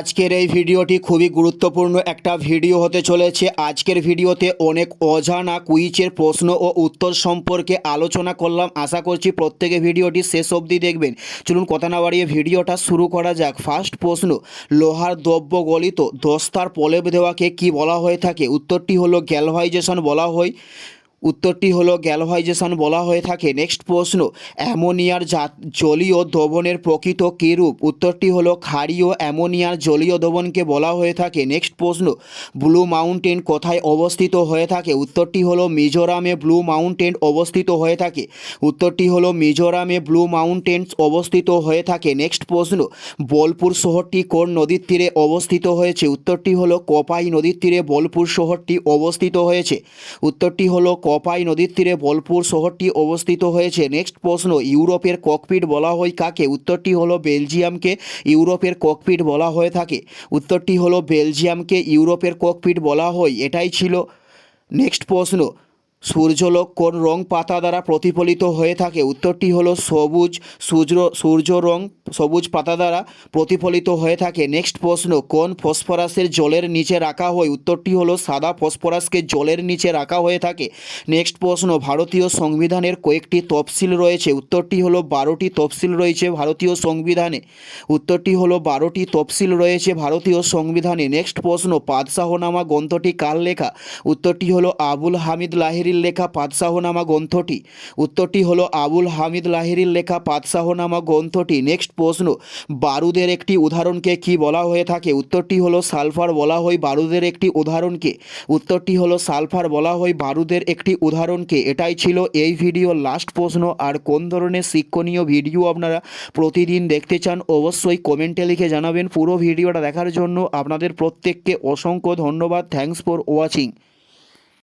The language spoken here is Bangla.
আজকের এই ভিডিওটি খুবই গুরুত্বপূর্ণ একটা ভিডিও হতে চলেছে। আজকের ভিডিওতে অনেক অজানা কুইজের প্রশ্ন ও উত্তর সম্পর্কে আলোচনা করলাম। আশা করছি প্রত্যেকে ভিডিওটি শেষ অবধি দেখবেন। চলুন কথা না বাড়িয়ে ভিডিওটা শুরু করা যাক। ফার্স্ট প্রশ্ন, লোহার দ্রব্য গলিত দস্তার প্রলেপ দেওয়াকে কি বলা হয়ে থাকে? উত্তরটি হলো গ্যালভাইজেশন বলা হয়। উত্তরটি হলো, গ্যালভাইজেশন বলা হয়ে থাকে। নেক্সট প্রশ্ন, অ্যামোনিয়ার জলীয় দ্রবণের প্রকৃত কী রূপ উত্তরটি হলো, ক্ষারীয় অ্যামোনিয়ার জলীয় দ্রবণকে বলা হয়ে থাকে। নেক্সট প্রশ্ন, ব্লু মাউন্টেন কোথায় অবস্থিত হয়ে থাকে? উত্তরটি হলো, মিজোরামে ব্লু মাউন্টেন অবস্থিত হয়ে থাকে। উত্তরটি হলো, মিজোরামে ব্লু মাউন্টেন অবস্থিত হয়ে থাকে। নেক্সট প্রশ্ন, বোলপুর শহরটি কোন নদীর তীরে অবস্থিত হয়েছে? উত্তরটি হলো, কপাই নদীর তীরে বোলপুর শহরটি অবস্থিত হয়েছে। উত্তরটি হলো কপাই নদীর তীরে বোলপুর শহরটি অবস্থিত হয়েছে। নেক্সট প্রশ্ন, ইউরোপের ককপিট বলা হয় কাকে? উত্তরটি হলো বেলজিয়ামকে ইউরোপের ককপিট বলা হয়ে থাকে। উত্তরটি হলো বেলজিয়ামকে ইউরোপের ককপিট বলা হয়। এটাই ছিল নেক্সট প্রশ্ন। সূর্যলোক কোন রং পাতা দ্বারা প্রতিফলিত হয়ে থাকে? উত্তরটি হলো সবুজ, সূর্য সূর্য রং সবুজ পাতা দ্বারা প্রতিফলিত হয়ে থাকে। নেক্সট প্রশ্ন, কোন ফসফরাসের জলের নিচে রাখা হয়? উত্তরটি হলো সাদা ফসফরাসকে জলের নিচে রাখা হয়ে থাকে। নেক্সট প্রশ্ন, ভারতীয় সংবিধানের কয়েকটি তফসিল রয়েছে। উত্তরটি হলো বারোটি তফসিল রয়েছে ভারতীয় সংবিধানে। উত্তরটি হলো বারোটি তফসিল রয়েছে ভারতীয় সংবিধানে। নেক্সট প্রশ্ন, পাদশাহনামা গ্রন্থটি কার লেখা? উত্তরটি হলো আবুল হামিদ লাহিরির লেখা পাদশাহনামা গ্রন্থটি। উত্তরটি হলো আবুল হামিদ লাহিরির লেখা পাদশাহনামা গ্রন্থটি। নেক্সট প্রশ্ন। বারুদের একটি উদাহরণকে কি বলা হয়ে থাকে? উত্তরটি হলো সালফার বলা হয় বারুদের একটি উদাহরণকে। উত্তরটি হলো সালফার বলা হয় বারুদের একটি উদাহরণকে। এটাই ছিল এই ভিডিওর লাস্ট প্রশ্ন। আর কোন ধরনের শিক্ষণীয় ভিডিও আপনারা প্রতিদিন দেখতে চান, অবশ্যই কমেন্টে লিখে জানাবেন। পুরো ভিডিওটা দেখার জন্য আপনাদের প্রত্যেককে অসংখ্য ধন্যবাদ। Thanks for watching